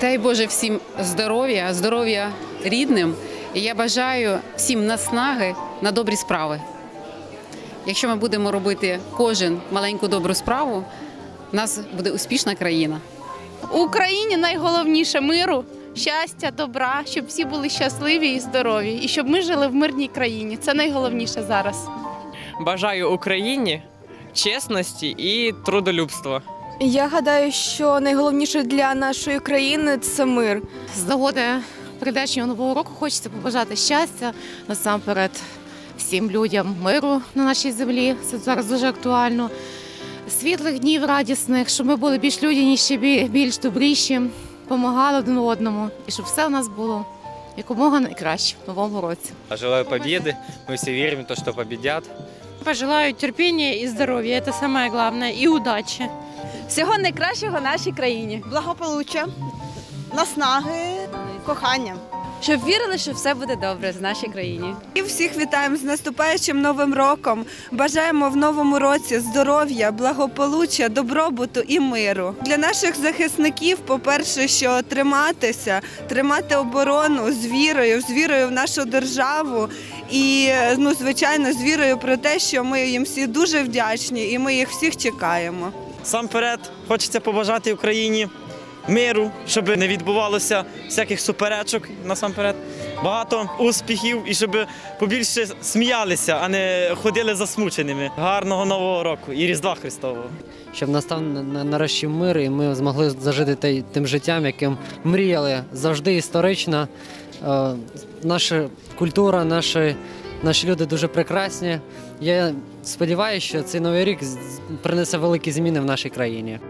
Дай Боже всім здоров'я, здоров'я рідним. І я бажаю всім наснаги на добрі справи. Якщо ми будемо робити кожен маленьку добру справу, у нас буде успішна країна. Україні найголовніше миру, щастя, добра, щоб всі були щасливі і здорові, і щоб ми жили в мирній країні. Це найголовніше зараз. Бажаю Україні чесності і трудолюбства. Я гадаю, що найголовніше для нашої країни це мир. З нагоди прийдешнього нового року хочеться побажати щастя насамперед всім людям миру на нашій землі. Це зараз дуже актуально. Світлих днів радісних, щоб ми були більш людяніші, бі- більш добріші, допомагали один одному, і щоб все у нас було якомога найкраще в новому році. Желаю победы. Мы все верим в то, что победят. Пожелаю терпения и здоровья, это самое главное, и удачи. Всього найкращого нашій країні. благополуччя, наснаги, кохання. Щоб вірили, що все буде добре в нашій країні. І всіх вітаємо з наступаючим новим роком. Бажаємо в новому році здоров'я, благополуччя, добробуту і миру. Для наших захисників, по-перше, що триматися, тримати оборону з вірою, з вірою в нашу державу. І ну, звичайно, з вірою про те, що ми їм всі дуже вдячні, і ми їх всіх чекаємо. Сам перед хочеться побажати Україні миру, щоб не відбувалося всяких суперечок насамперед. Багато успіхів і щоб побільше сміялися, а не ходили засмученими. Гарного нового року і Різдва Христового. щоб настав на- на- нарешті мир, і ми змогли зажити тим життям, яким мріяли завжди історично. Е, Наша культура, наші, Наші люди дуже прекрасні. Я сподіваюся, що цей новий рік принесе великі зміни в нашій країні.